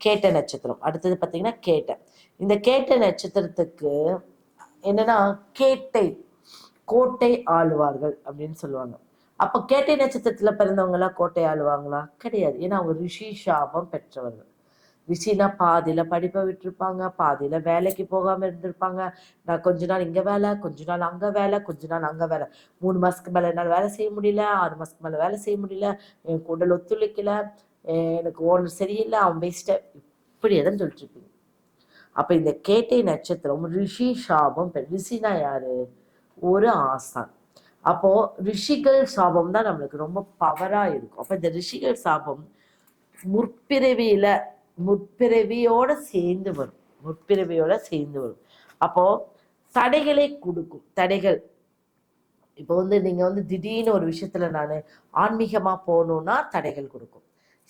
கேட்ட நட்சத்திரம். அடுத்தது பார்த்தீங்கன்னா கேட்ட. இந்த கேட்ட நட்சத்திரத்துக்கு என்னன்னா கேட்டை கோட்டை ஆளுவார்கள் அப்படின்னு சொல்லுவாங்க. அப்போ கேட்டை நட்சத்திரத்துல பிறந்தவங்களா கோட்டை ஆளுவாங்களா? கிடையாது. ஏன்னா அவங்க ரிஷி சாபம் பெற்றவர்கள். ரிஷினா பாதியில படிப்பை விட்டுருப்பாங்க பாதியில வேலைக்கு போகாம இருந்திருப்பாங்க. நான் கொஞ்ச நாள் இங்க வேலை கொஞ்ச நாள் அங்க வேலை கொஞ்ச நாள் அங்க வேலை. மூணு மாசத்துக்கு மேல என்னால் வேலை செய்ய முடியல ஆறு மாசத்துக்கு மேல வேலை செய்ய முடியல என் உடல் ஒத்துழைக்கல எனக்கு ஒன்று சரியில்லை அவன் பெஸ்ட இப்படி எதுன்னு சொல்லிட்டு அப்போ இந்த கேட்டை நட்சத்திரம் ரிஷி சாபம் இப்போ ரிஷினா யாரு? ஒரு ஆசான். அப்போ ரிஷிகள் சாபம் தான் நம்மளுக்கு ரொம்ப பவரா இருக்கும். அப்போ இந்த ரிஷிகள் சாபம் முற்பிறவியில முற்பிறவியோட சேர்ந்து வரும். முற்பிறவியோட சேர்ந்து வரும். அப்போ தடைகளை கொடுக்கும். தடைகள். இப்போ வந்து நீங்க வந்து திடீர்னு ஒரு விஷயத்துல நான் ஆன்மீகமா போகணும்னா தடைகள் கொடுக்கும்.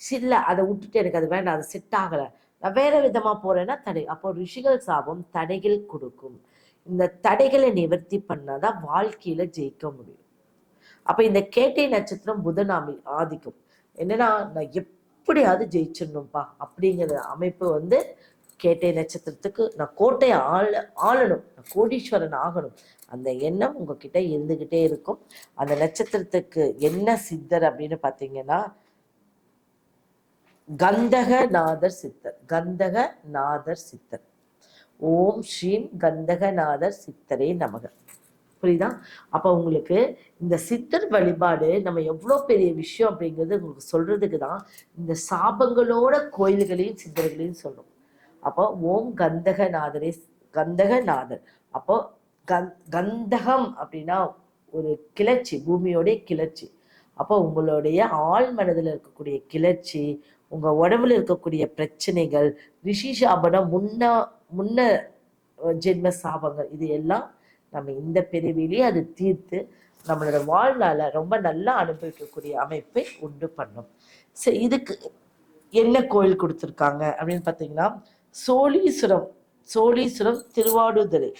சில்ல அதை விட்டுட்டு எனக்கு அது வேண்டாம் அது செட் ஆகலை. நான் வேறு விதமாக போகிறேன்னா தடை. அப்போ ரிஷிகள் சாபம் தடைகள் கொடுக்கும். இந்த தடைகளை நிவர்த்தி பண்ணாதான் வாழ்க்கையில் ஜெயிக்க முடியும். அப்போ இந்த கேட்டை நட்சத்திரம் புதனாமி ஆதிக்கம். என்னன்னா நான் எப்படியாவது ஜெயிச்சிடணும்ப்பா அப்படிங்கிற அமைப்பு வந்து கேட்டை நட்சத்திரத்துக்கு நான் கோட்டையை ஆள ஆளணும். நான் கோடீஸ்வரன் ஆகணும். அந்த எண்ணம் உங்ககிட்ட இருந்துக்கிட்டே இருக்கும். அந்த நட்சத்திரத்துக்கு என்ன சித்தர் அப்படின்னு பார்த்தீங்கன்னா கந்தகநாதர் சித்தர். கந்தகநாதர் சித்தர். ஓம் ஸ்ரீம் கந்தகநாதர் சித்தரே நமக. புரியுதா? அப்போ உங்களுக்கு இந்த சித்தர் வழிபாடு நம்ம எவ்வளோ பெரிய விஷயம் அப்படிங்கிறது உங்களுக்கு சொல்றதுக்கு தான் இந்த சாபங்களோட கோயில்களையும் சித்தர்களையும் சொல்லும் அப்போ ஓம் கந்தகநாதரே கந்தகநாதர். அப்போ கந் கந்தகம் அப்படின்னா ஒரு கிளர்ச்சி பூமியோடைய கிளர்ச்சி. அப்போ உங்களுடைய ஆழ் மனதில் இருக்கக்கூடிய கிளர்ச்சி உங்க உடம்புல இருக்கக்கூடிய பிரச்சனைகள் ரிஷி சாபனம் முன்ன முன்ன ஜென்ம சாபங்கள் இது எல்லாம் நம்ம இந்த பிரிவிலேயே அது தீர்த்து நம்மளோட வாழ்நாள ரொம்ப நல்லா அனுபவிக்கக்கூடிய அமைப்பை உண்டு பண்ணும். சரி இதுக்கு என்ன கோயில் கொடுத்துருக்காங்க அப்படின்னு பார்த்தீங்கன்னா சோழீஸ்வரம் சோழீஸ்வரம் திருவாடுதுறை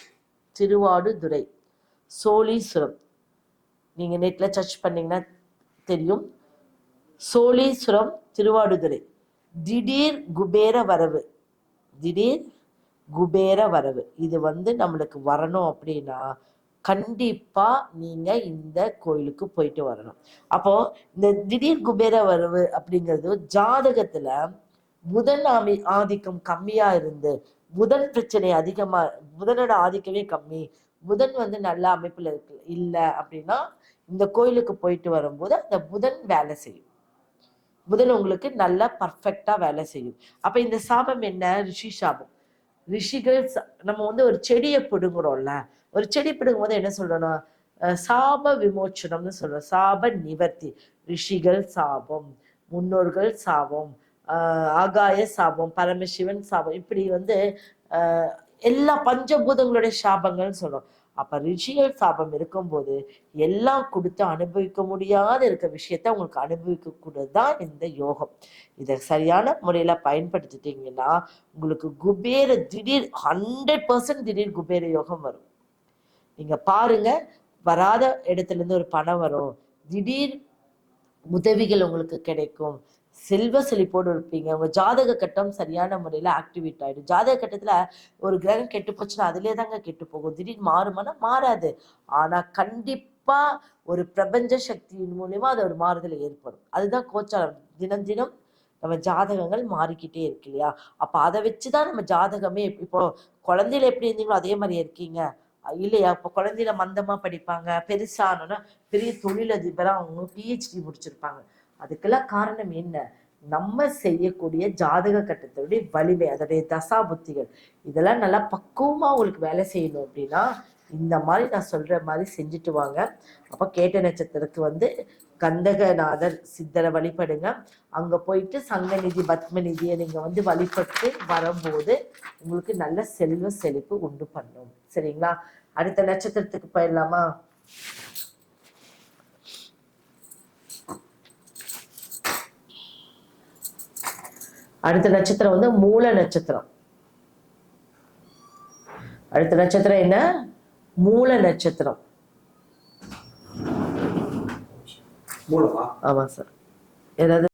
திருவாடுதுறை சோழீஸ்வரம். நீங்கள் நெட்டில் சர்ச் பண்ணிங்கன்னா தெரியும். சோழீஸ்வரம் திருவாடுதுறை. திடீர் குபேர வரவு. திடீர் குபேர வரவு. இது வந்து நம்மளுக்கு வரணும் அப்படின்னா கண்டிப்பா நீங்க இந்த கோயிலுக்கு போயிட்டு வரணும். அப்போ இந்த திடீர் குபேர வரவு அப்படிங்கிறது ஜாதகத்துல புதன் ஆமி ஆதிக்கம் கம்மியா இருந்து புதன் பிரச்சனை அதிகமா புதனோட ஆதிக்கமே கம்மி புதன் வந்து நல்ல அமைப்புல இருக்கு இல்லை அப்படின்னா இந்த கோயிலுக்கு போயிட்டு வரும்போது அந்த புதன் வேலை செய்யும். புதன் உங்களுக்கு நல்லா பர்ஃபெக்டா வேலை செய்யும். அப்ப இந்த சாபம் என்ன? ரிஷி சாபம். ரிஷிகள் நம்ம வந்து ஒரு செடியை பிடுங்குறோம்ல. ஒரு செடி பிடுங்கும் போது என்ன சொல்றோம்னா சாப விமோச்சனம்னு சொல்றோம். சாப நிவர்த்தி. ரிஷிகள் சாபம் முன்னோர்கள் சாபம் ஆகாய சாபம் பரமசிவன் சாபம். இப்படி வந்து எல்லா பஞ்சபூதங்களுடைய சாபங்கள்னு சொல்றோம். அப்ப ரிஷிகள் சாபம் இருக்கும்போது எல்லாம் கொடுத்து அனுபவிக்க முடியாத இருக்க விஷயத்த உங்களுக்கு அனுபவிக்க கூடதான் தான் இந்த யோகம். இதை சரியான முறையில பயன்படுத்திட்டீங்கன்னா உங்களுக்கு குபேர திடீர் ஹண்ட்ரட் பர்சன்ட் திடீர் குபேர யோகம் வரும். நீங்க பாருங்க வராத இடத்துல இருந்து ஒரு பணம் வரும். திடீர் உதவிகள் உங்களுக்கு கிடைக்கும். செல்வ செழிப்போடு இருப்பீங்க. உங்க ஜாதக கட்டம் சரியான முறையில ஆக்டிவேட் ஆயிடும். ஜாதக கட்டத்துல ஒரு கிரகம் கெட்டு போச்சுன்னா அதுலயே தாங்க கெட்டு போகும். திடீர்னு மாறுமானா மாறாது. ஆனா கண்டிப்பா ஒரு பிரபஞ்ச சக்தியின் மூலியமா அது ஒரு மாறுதல் ஏற்படும். அதுதான் கோச்சாரம். தினம் தினம் நம்ம ஜாதகங்கள் மாறிக்கிட்டே இருக்கு இல்லையா? அப்ப அதை வச்சுதான் நம்ம ஜாதகமே இப்போ குழந்தையில எப்படி இருந்தீங்களோ அதே மாதிரி இருக்கீங்க. இல்லையா? இப்போ குழந்தையில மந்தமா படிப்பாங்க. பெருசானோன்னா பெரிய தொழிலதிபரா அவங்க பிஹெச்டி முடிச்சிருப்பாங்க. அதுக்கெல்லாம் காரணம் என்ன? நம்ம செய்யக்கூடிய ஜாதக கட்டத்தினுடைய வலிமை அதோடைய தசா புத்திகள் இதெல்லாம் நல்லா பக்குவமாக உங்களுக்கு வேலை செய்யணும் அப்படின்னா இந்த மாதிரி நான் சொல்ற மாதிரி செஞ்சுட்டு வாங்க. அப்ப கேட்ட நட்சத்திரத்துக்கு வந்து கந்தகநாதர் சித்தரை வழிபடுங்க. அங்க போயிட்டு சங்கநிதி பத்மநிதியை நீங்க வந்து வழிபட்டு வரும்போது உங்களுக்கு நல்ல செல்வ செழிப்பு உண்டு பண்ணும். சரிங்களா? அடுத்த நட்சத்திரத்துக்கு போயிடலாமா? அடுத்த நட்சத்திரம் வந்து மூல நட்சத்திரம். அடுத்த நட்சத்திரம் என்ன? மூல நட்சத்திரம். ஆமா சார். ஏதாவது